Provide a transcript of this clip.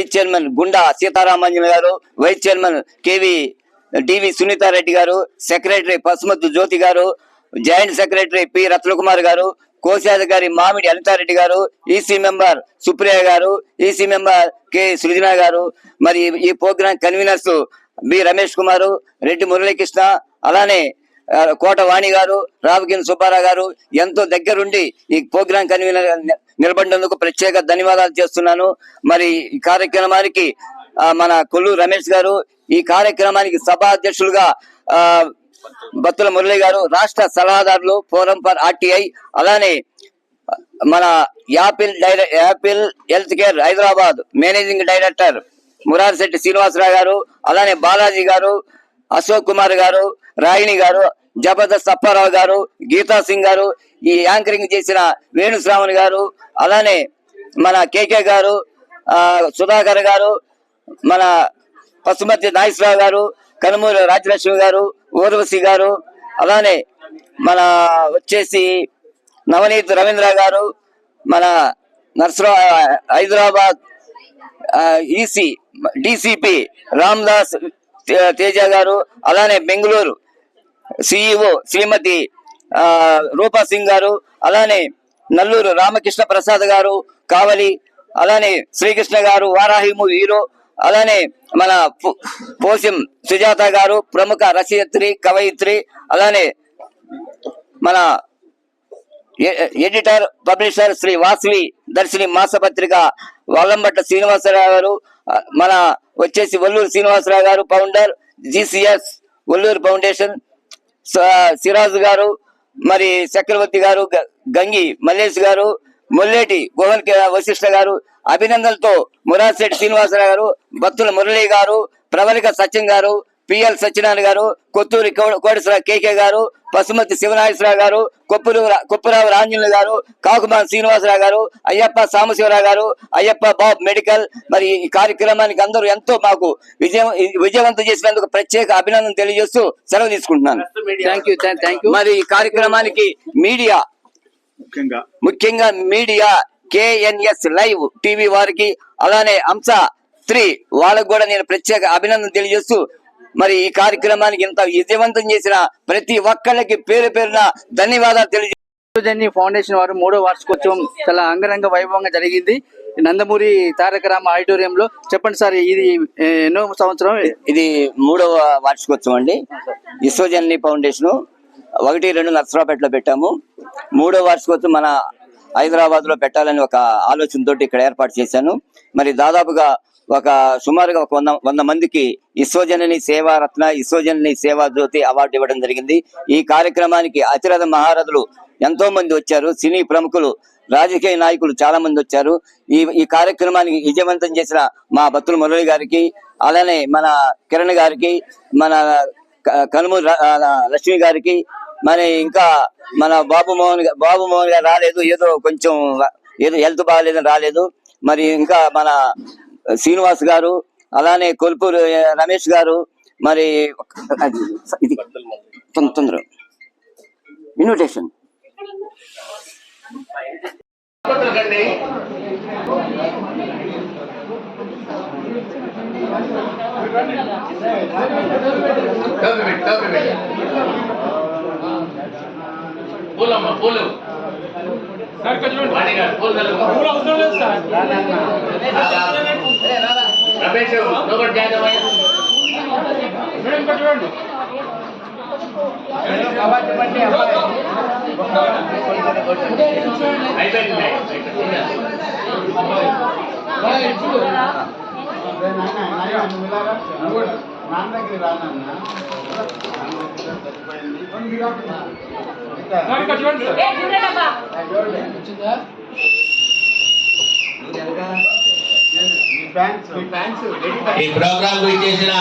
Vice chairman Gunda Seetharamanjan గారు vice chairman KV DV Sunitha Reddy గారు secretary పసుమత్తు జ్యోతి గారు జాయింట్ సెక్రటరీ పి రత్నకుమార్ గారు కోశాధికారి మామిడి అనితారెడ్డి గారు ఈసీ మెంబర్ సుప్రియ గారు ఈసీ మెంబర్ కె సృజన గారు మరి ఈ programme conveners B Ramesh Kumar Reddy Muralikrishna అలానే కోట వాణి గారు రావుకిన్ సుబ్బారావు గారు ఎంతో దగ్గరుండి ఈ ప్రోగ్రాం కన్వీనర్ నిలబడినందుకు ప్రత్యేక ధన్యవాదాలు చేస్తున్నాను. మరి ఈ కార్యక్రమానికి మన కొల్లు రమేష్ గారు ఈ కార్యక్రమానికి సభాధ్యక్షులుగా ఆ, బత్తుల మురళి గారు రాష్ట్ర సలహాదారులు ఫోరం ఫర్ ఆర్టీఐ అలానే మన Apple డైర Apple health care Hyderabad managing director Murarishetty Srinivasa Rao గారు అలానే బాలాజీ గారు అశోక్ కుమార్ గారు రాయిణి గారు జబర్దస్త్ అప్పారావు గారు గీతా సింగ్ గారు ఈ యాంకరింగ్ చేసిన వేణుశ్రావణ్ గారు అలానే మన కేకే గారు సుధాకర్ గారు మన పశుమతి నాగేశ్వరరావు గారు కనుమూరు రాజలక్ష్మి గారు ఊర్వశి గారు అలానే మన వచ్చేసి నవనీత్ రవీంద్ర గారు మన నర్సరా హైదరాబాద్ ఈసీ డిసిపి రామ్దాస్ తే- తేజ గారు అలానే బెంగళూరు సిఇఓ శ్రీమతి రూపా సింగ్ గారు అలానే నల్లూరు రామకృష్ణ ప్రసాద్ గారు కావలి అలానే శ్రీకృష్ణ గారు వారాహిము హీరో అలానే మన పో- పోసిం సుజాత గారు ప్రముఖ రచయిత్రి కవయిత్రి అలానే మన ఎడిటర్ పబ్లిషర్ శ్రీ వాసవి దర్శిని మాసపత్రిక వల్లంబట్ల శ్రీనివాసరావు గారు మన వచ్చేసి ఒల్లూరు శ్రీనివాసరావు గారు founder GCS Olluru foundation Siraj గారు మరి చక్రవర్తి గారు గ- గంగి మల్లేష్ గారు ముల్లేటి గోహన్ వశిష్ఠ గారు అభినందనలతో మురాశెట్టి శ్రీనివాసరావు గారు భక్తుల మురళి గారు ప్రవళిక సత్యం గారు పిఎల్ సత్యనారాయణ గారు కొత్తూరి కోటేశ్వర కేకే గారు పశుమతి శివనాగేశ్వరరావు గారు కొప్పులు కొప్పురావు రాంజనులు గారు కాకుమాన్ శ్రీనివాసరావు గారు అయ్యప్ప సాంబశివరావు గారు అయ్యప్ప బాబ్ మెడికల్. మరి ఈ కార్యక్రమానికి అందరూ ఎంతో మాకు విజయం విజయవంతం చేసినందుకు ప్రత్యేక అభినందన తెలియజేస్తూ సెలవు తీసుకుంటున్నాను. థ్యాంక్ యూ థ్యాంక్ యూ మరి ఈ కార్యక్రమానికి మీడియా ముఖ్యంగా. ముఖ్యంగా మీడియా కేఎన్ఎస్ లైవ్ టీవీ వారికి అలానే అంశ త్రీ వాళ్ళకు కూడా నేను ప్రత్యేక అభినందన తెలియజేస్తూ మరి ఈ కార్యక్రమానికి ఇంత విజయవంతం చేసిన ప్రతి ఒక్కళ్ళకి పేరు పేరున ధన్యవాదాలు తెలియజేస్తున్నాను జన్ని ఫౌండేషన్ వారు మూడో వార్షికోత్సవం చాలా అంగరంగ వైభవంగా జరిగింది. నందమూరి తారక రామ ఆడిటోరియంలో చెప్పండి సార్ ఇది ఎన్నో సంవత్సరం? ఇది మూడవ వార్షికోత్సవం అండి. విశ్వజనని ఫౌండేషన్ ఒకటి రెండు నర్సరావుపేటలో పెట్టాము. మూడవ వార్షికోత్సవం మన హైదరాబాద్లో పెట్టాలని ఒక ఆలోచనతో ఇక్కడ ఏర్పాటు చేశాను. మరి దాదాపుగా ఒక సుమారుగా ఒక వంద వంద మందికి విశ్వజనని సేవా రత్న విశ్వజనని సేవా జ్యోతి అవార్డు ఇవ్వడం జరిగింది. ఈ కార్యక్రమానికి అతిరథ మహారథులు ఎంతో మంది వచ్చారు. సినీ ప్రముఖులు రాజకీయ నాయకులు చాలా మంది వచ్చారు. ఈ ఈ కార్యక్రమానికి విజయవంతం చేసిన మా భక్తుల మురళి గారికి అలానే మన కిరణ్ గారికి మన కనుమూరు లక్ష్మి గారికి మరి ఇంకా మన బాబు మోహన్ బాబు మోహన్ గారు రాలేదు. ఏదో కొంచెం ఏదో హెల్త్ బాగాలేదని రాలేదు. మరి ఇంకా మన శ్రీనివాస్ గారు అలానే కొల్పూరు రమేష్ గారు మరి ఇది తొందర. తొందర ఇన్విటేషన్ పూలమ్మ పూలు వాణి గారు, పూలు కలుపు. రమేష్ లోపల జాగ్రత్త అయిపోయింది. ఈ ప్రోగ్రామ్ ఇచ్చేసిన